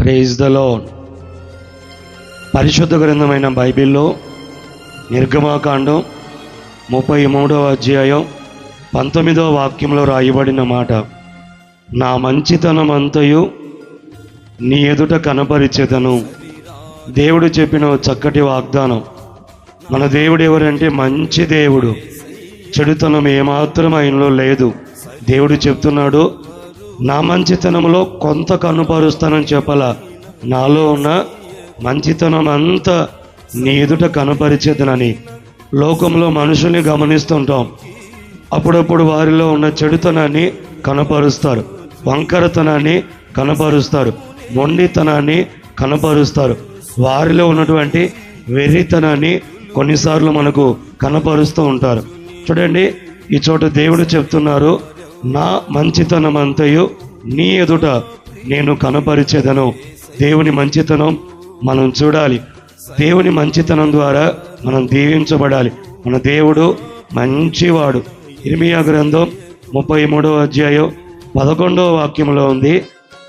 Praise the loan పరిశుద్ధ గ్రంథమైన బైబిల్లో నిర్గమాకాండం ముప్పై మూడవ అధ్యాయం పంతొమ్మిదవ వాక్యంలో రాయబడిన మాట నా మంచితనం అంతయు నీ ఎదుట కనపరిచేదను. దేవుడు చెప్పిన ఓ చక్కటి వాగ్దానం మన దేవుడు ఎవరంటే మంచి దేవుడు. చెడుతనం ఏమాత్రం ఆయనలో లేదు. దేవుడు చెప్తున్నాడు నా మంచితనంలో కొంత కనుపరుస్తానని చెప్పాలా? నాలో ఉన్న మంచితనం అంతా నీ ఎదుట కనపరిచేదనని. లోకంలో మనుషుల్ని గమనిస్తుంటాం. అప్పుడప్పుడు వారిలో ఉన్న చెడుతనాన్ని కనపరుస్తారు. వంకరతనాన్ని కనపరుస్తారు. మొండితనాన్ని కనపరుస్తారు. వారిలో ఉన్నటువంటి వెర్రితనాన్ని కొన్నిసార్లు మనకు కనపరుస్తూ ఉంటారు. చూడండి ఈ చోట దేవుడు చెప్తున్నారు నా మంచితనం అంతయు నీ ఎదుట నేను కనపరిచేదను. దేవుని మంచితనం మనం చూడాలి. దేవుని మంచితనం ద్వారా మనం దీవించబడాలి. మన దేవుడు మంచివాడు. ఇర్మియా గ్రంథం ముప్పై మూడవ అధ్యాయం పదకొండవ వాక్యంలో ఉంది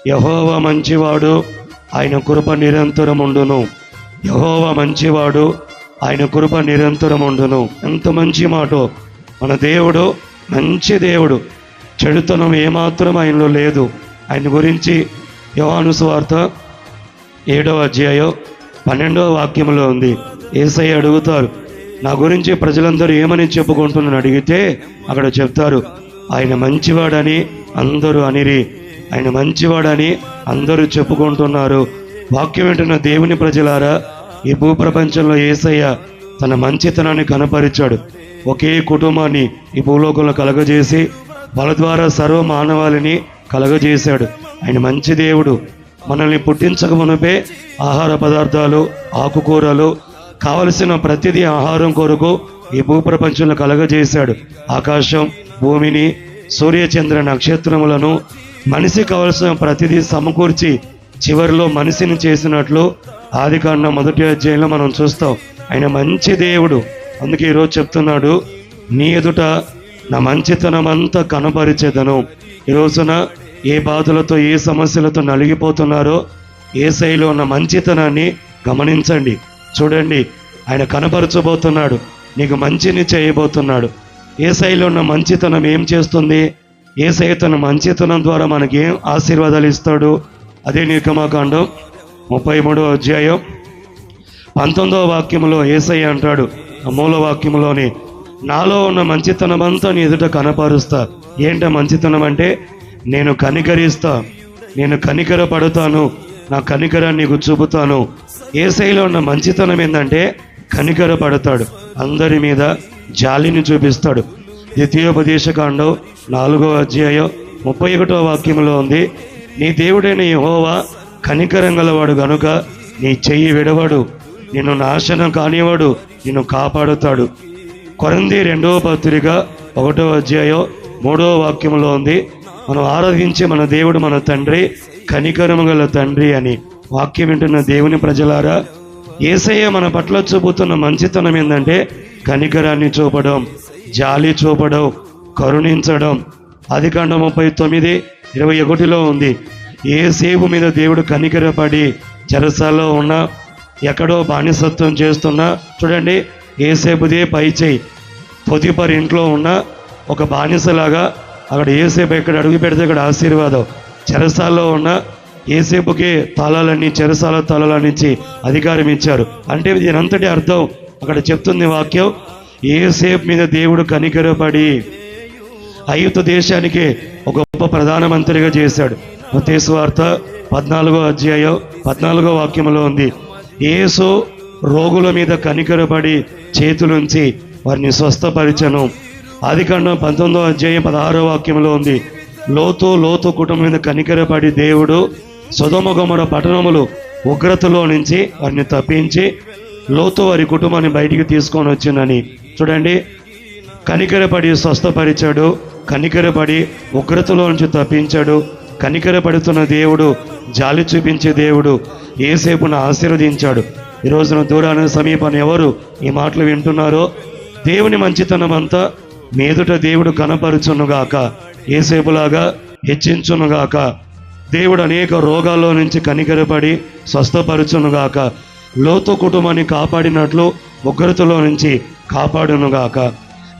యహోవ మంచివాడు ఆయన కృప నిరంతరం ఉండును యహోవ మంచివాడు ఆయన కృప నిరంతరం ఉండును ఎంత మంచి మాట. మన దేవుడు మంచి దేవుడు. చెడుతనం ఏమాత్రం ఆయనలో లేదు. ఆయన గురించి యోహాను సువార్త ఏడవ అధ్యాయం పన్నెండవ వాక్యంలో ఉంది. ఏసయ్య అడుగుతారు నా గురించి ప్రజలందరూ ఏమని చెప్పుకుంటున్నాను అడిగితే అక్కడ చెప్తారు ఆయన మంచివాడని అందరూ అనిరి ఆయన మంచివాడని అందరూ చెప్పుకుంటున్నారు. వాక్యం వింటున్న దేవుని ప్రజలారా ఈ భూప్రపంచంలో ఏసయ్య తన మంచితనాన్ని కనపరిచాడు. ఒకే కుటుంబాన్ని ఈ భూలోకంలో కలగజేసి వాళ్ళ ద్వారా సర్వ మానవాళిని కలగజేశాడు. ఆయన మంచి దేవుడు. మనల్ని పుట్టించక మునుపే ఆహార పదార్థాలు ఆకుకూరలు కావలసిన ప్రతిదీ ఆహారం కొరకు ఈ భూప్రపంచంలో కలగజేశాడు. ఆకాశం భూమిని సూర్యచంద్ర నక్షత్రములను మనిషి కావలసిన ప్రతిదీ సమకూర్చి చివరిలో మనిషిని చేసినట్లు ఆది కాండ మొదటి అధ్యాయంలో మనం చూస్తాం. ఆయన మంచి దేవుడు. అందుకే ఈరోజు చెప్తున్నాడు నీ ఎదుట నా మంచితనం అంతా కనపరిచేదను ఈ రోజున ఏ బాధలతో ఏ సమస్యలతో నలిగిపోతున్నారో ఏ శైలిలో ఉన్న మంచితనాన్ని గమనించండి. చూడండి ఆయన కనపరచబోతున్నాడు నీకు మంచిని చేయబోతున్నాడు. ఏ శైలిలో ఉన్న మంచితనం ఏం చేస్తుంది? ఏ తన మంచితనం ద్వారా మనకి ఏం ఆశీర్వాదాలు ఇస్తాడు? అదే నిర్గమాకాండం ముప్పై మూడో అధ్యాయం. పంతొమ్మిదవ వాక్యంలో ఏసై అంటాడు ఆ మూల వాక్యంలోని నాలో ఉన్న మంచితనం అంతా నీ ఎదుట కనపరుస్తా. ఏంట మంచితనం అంటే నేను కనికరిస్తా. నేను కనికర పడతాను నా కనికరాన్ని నీకు చూపుతాను. ఏసైలో ఉన్న మంచితనం ఏంటంటే కనికర పడతాడు అందరి మీద జాలిని చూపిస్తాడు. ద్వితీయోపదేశకాండం నాలుగో అధ్యాయం ముప్పై ఒకటో వాక్యంలో ఉంది నీ దేవుడైన యహోవా కనికరం గలవాడు గనుక నీ చెయ్యి విడవడు. నిన్ను నాశనం కానివాడు నిన్ను కాపాడుతాడు. కొరంది రెండవ పత్రిక ఒకటో అధ్యాయం మూడవ వాక్యంలో ఉంది. మనం ఆరాధించే మన దేవుడు మన తండ్రి కనికరము గల తండ్రి అని వాక్యం వింటున్న దేవుని ప్రజలారా ఏసయ్య మన పట్ల చూపుతున్న మంచితనం ఏంటంటే కనికరాన్ని చూపడం జాలి చూపడం కరుణించడం. అది కాండ ముప్పై తొమ్మిది ఇరవై ఒకటిలో ఉంది. ఏ సేపు మీద దేవుడు కనికరపడి జరసాలో ఉన్న ఎక్కడో బానిసత్వం చేస్తున్నా చూడండి ఏసేపుదే పై చేయి. పొదిపర్ ఇంట్లో ఉన్న ఒక బానిసలాగా అక్కడ ఏసేపు ఎక్కడ అడుగు పెడితే అక్కడ ఆశీర్వాదం. చెరసాల్లో ఉన్న ఏసేపుకి తాళాలన్నీ చెరసాల తాళాలన్నించి అధికారం ఇచ్చారు. అంటే దీనంతటి అర్థం. అక్కడ చెప్తుంది వాక్యం ఏసేపు మీద దేవుడు కనికరపడి ఐగుప్తు దేశానికి ఒక గొప్ప ప్రధానమంత్రిగా చేశాడు. మతేసు వార్త పద్నాలుగో అధ్యాయం పద్నాలుగో వాక్యంలో ఉంది. ఏసు రోగుల మీద కనికరపడి చేతులుంచి వారిని స్వస్థపరిచను. ఆదికాండం పంతొమ్మిదో అధ్యాయం పదహారో వాక్యంలో ఉంది. లోతు లోతు కుటుంబం మీద కనికరపడి దేవుడు సుధమగమర పట్టణములు ఉగ్రతలో నుంచి వారిని తప్పించి లోతు వారి కుటుంబాన్ని బయటికి తీసుకొని వచ్చిందని చూడండి. కనికరపడి స్వస్థపరిచాడు కనికరపడి ఉగ్రతలో నుంచి తప్పించాడు కనికరపడుతున్న దేవుడు జాలి చూపించే దేవుడు ఏసేపును ఆశీర్వదించాడు. ఈ రోజున దూరాన సమీపాన్ని ఎవరు ఈ మాటలు వింటున్నారో దేవుని మంచితనం అంతా మీదుట దేవుడు కనపరుచునుగాక. ఏసేపులాగా హెచ్చించునుగాక. దేవుడు అనేక రోగాల్లో నుంచి కనికరపడి స్వస్థపరచునుగాక. లోతు కుటుంబాన్ని కాపాడినట్లు ఉగ్రతలో నుంచి కాపాడునుగాక.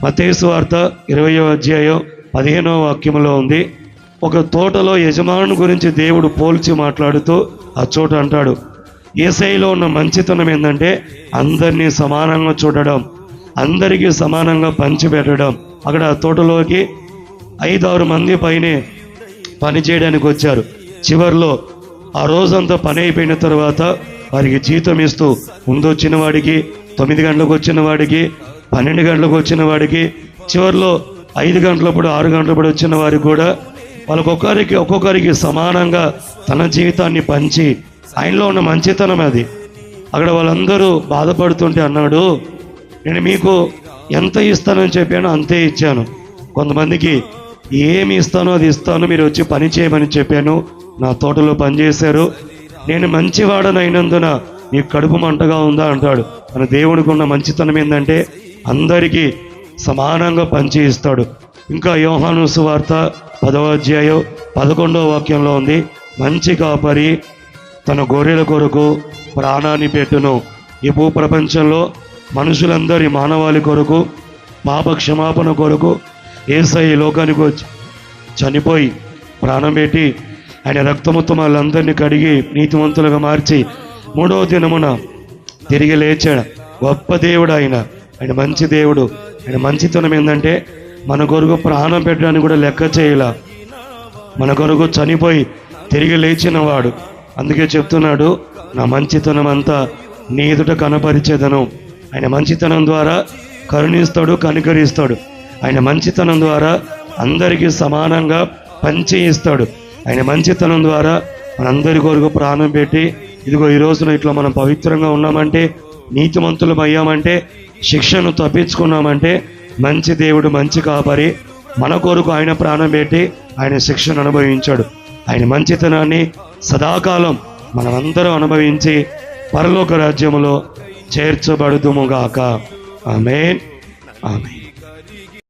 మతేసు వార్త ఇరవయో అధ్యాయం పదిహేనవ వాక్యంలో ఉంది. ఒక తోటలో యజమాను గురించి దేవుడు పోల్చి మాట్లాడుతూ ఆ చోట అంటాడు ఏసైలో ఉన్న మంచితనం ఏంటంటే అందరినీ సమానంగా చూడడం అందరికీ సమానంగా పంచిపెట్టడం. అక్కడ తోటలోకి ఐదారు మంది పైనే పని చేయడానికి వచ్చారు. చివరిలో ఆ రోజంతా పని అయిపోయిన తర్వాత వారికి జీతం ఇస్తూ ముందు వచ్చిన వాడికి తొమ్మిది గంటలకు వచ్చిన వాడికి పన్నెండు గంటలకు వచ్చిన వాడికి చివరిలో ఐదు గంటలప్పుడు ఆరు గంటలప్పుడు వచ్చిన వారికి కూడా వాళ్ళకొక్కరికి ఒక్కొక్కరికి సమానంగా తన జీవితాన్ని పంచి ఆయనలో ఉన్న మంచితనం అది. అక్కడ వాళ్ళందరూ బాధపడుతుంటే అన్నాడు నేను మీకు ఎంత ఇస్తానని చెప్పానో అంతే ఇచ్చాను. కొంతమందికి ఏమి ఇస్తానో అది ఇస్తాను మీరు వచ్చి పని చేయమని చెప్పాను. నా తోటలో పనిచేశారు నేను మంచివాడనైనందున మీకు కడుపు మంటగా ఉందా? అంటాడు. మన దేవుడికి ఉన్న మంచితనం ఏంటంటే అందరికీ సమానంగా పంచి ఇస్తాడు ఇంకా యోహాను సువార్త పదవ అధ్యాయం పదకొండవ వాక్యంలో ఉంది మంచి కాపరి తన గొర్రెల కొరకు ప్రాణాన్ని పెట్టును. ఈ భూప్రపంచంలో మనుషులందరి మానవాళి కొరకు పాప క్షమాపణ కొరకు ఏసై లోకానికి వచ్చి చనిపోయి ప్రాణం పెట్టి ఆయన రక్తముతో వాళ్ళందరినీ కడిగి నీతివంతులుగా మార్చి మూడవ దినమున తిరిగి లేచాడు. గొప్ప దేవుడు ఆయన. ఆయన మంచి దేవుడు. ఆయన మంచితనం ఏంటంటే మన కొరకు ప్రాణం పెట్టడానికి కూడా లెక్క చేయలా. మన కొరకు చనిపోయి తిరిగి లేచిన వాడు అందుకే చెప్తున్నాడు నా మంచితనం అంతా నీ ఎదుట కనపరిచేదను. ఆయన మంచితనం ద్వారా కరుణిస్తాడు కనికరిస్తాడు. ఆయన మంచితనం ద్వారా అందరికీ సమానంగా పంచి ఇస్తాడు. ఆయన మంచితనం ద్వారా మనందరి కొరకు ప్రాణం పెట్టి ఇదిగో ఈ రోజున ఇట్లా మనం పవిత్రంగా ఉన్నామంటే నీతిమంతులం అయ్యామంటే శిక్షను తప్పించుకున్నామంటే మంచి దేవుడు మంచి కాపరి మన కొరకు ఆయన ప్రాణం పెట్టి ఆయన శిక్షను అనుభవించాడు. ఆయన మంచితనాన్ని సదాకాలం మనమందరం అనుభవించి పరలోక రాజ్యములో చేర్చబడుదుముగాక ఆమె ఆమె